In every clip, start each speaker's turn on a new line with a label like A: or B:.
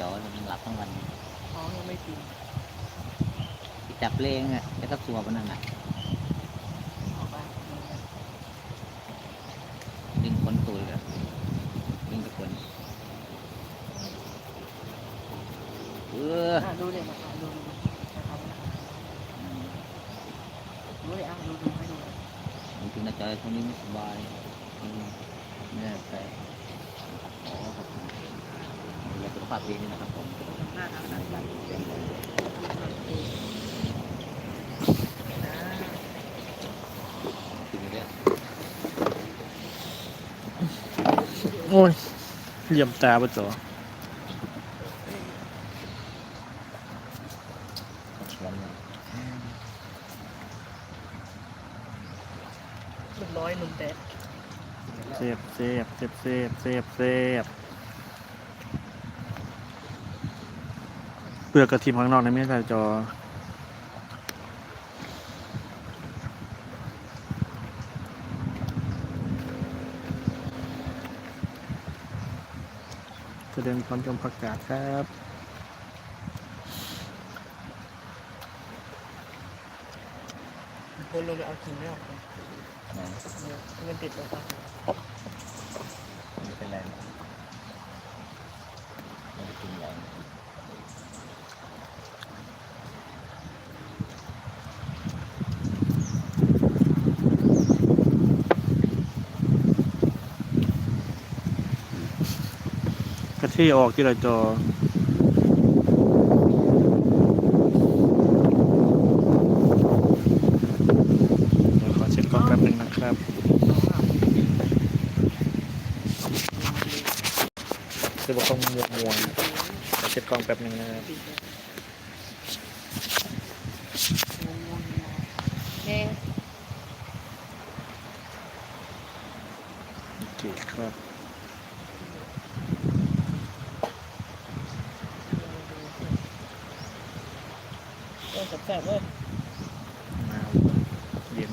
A: จอแล้วมันหลับทั้งวัน
B: ท้องยังไม่กิน
A: จับเลงอะแล้วก็ตัวมันนั่นน่ะ
B: ออกไป
A: ดึงคนตูดเลยดึงตะคนเออ
B: อะดูเลยนะคะดูดูนะครับดูเลยอะดูดูให้ดู
A: บางทีน่าจะช่วงนี้ไม่สบายอืมเนี่ยแต่ขอขอบคุณดูแล สุขภาพดีนี่นะครับผม
B: หน้าทาง
A: ห
B: นั้
A: น้านตาเต็มเลยกินเรื่อย
C: โอ้ยเหลี่ยมตาปะจ๋อ
A: วันนี้
B: เรียบร้อยหนุ่มแดด
C: เซฟเซฟเซฟเซฟเซฟเซฟเป ลือกกระทิมข้างนอกนะไม่ใช่จอแสดงความจงประกาศครับ
B: คนลงไปเอาขิงไม่ออกเลย
A: นะ
B: มันติดเลยครับ
A: ไม่เป็นไรไม่ได้กินใหญ่
C: ก ที่ออกที่ละจอขอเช็ดกล้องแป๊บนึงนะครับคือบอกต้องมัวมัวๆขอเช็ดกล้องแป๊บนึงนะครับ
B: แห้ง
C: โอเคครับ
B: ก็ แสบๆเว้ย
C: หนาวเย็น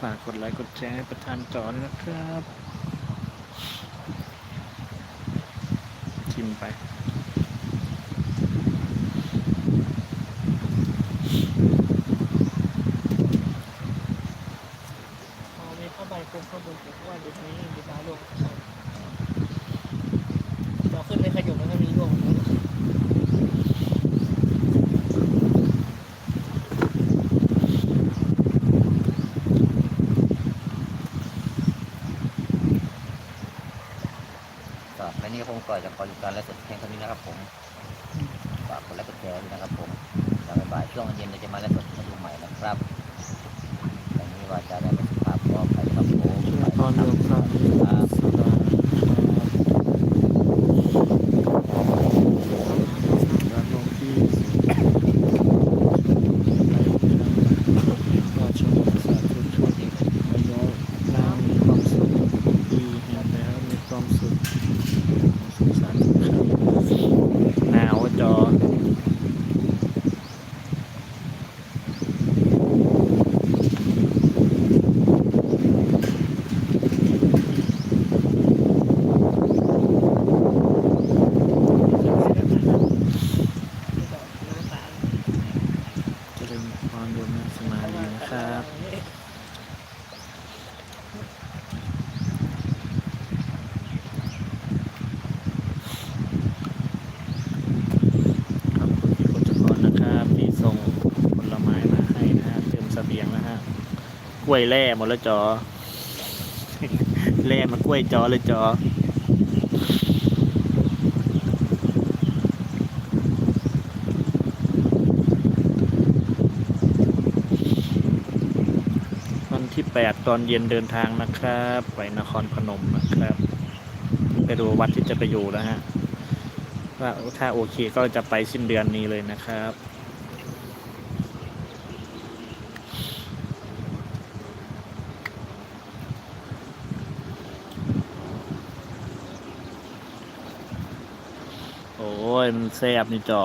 C: ฝากกดไลค์กดแชร์ให้ประธานจอด้วยนะครับชิมไป
B: พอมีผ้าใบคลุมข้างบนเก็บไว้เดี๋ยวนี้เดี๋ยวฟ้าลง เราขึ้นในขยมแล้วก็มีร่วงลงมา
A: ก็และนี่คงก่อยจากขอหยุการไลฟ์สดเพียงเท่านี้นะครับผมฝากกดไลค์กดแชร์ด้วยนะครับผมแล้วบ่ายๆช่วงเย็นเราจะมาไลฟ์สดให้ดูใหม่นะครับวันนี้ว่าจะได้ไม่สุภาพก็ไปครับผม
C: ช่วย
A: ไป
C: พร
A: ค
C: รวมความ
A: รับ
C: สุขรักลงที่ก็ชมสาธุชนอายุนางมีความสุขดีเห็นแล้วมีความสุขสุขสันต์ครับหนาวจอ เจริญพรโยมนะสมาดีนะครับ ขอบคุณพี่คนจพรนะครับที่ส่งผลไม้มาให้นะฮะเติมเสบียงนะฮะก ล้วยแร่หมดแล้วจอแร่มากล้วยจอเลยจอวันที่8ตอนเย็นเดินทางนะครับ ไปนครพนมนะครับ ไปดูวัดที่จะไปอยู่แล้วฮะว่าถ้าโอเคก็จะไปสิ้นเดือนนี้เลยนะครับ โอ้ย มันแซบนี่จอ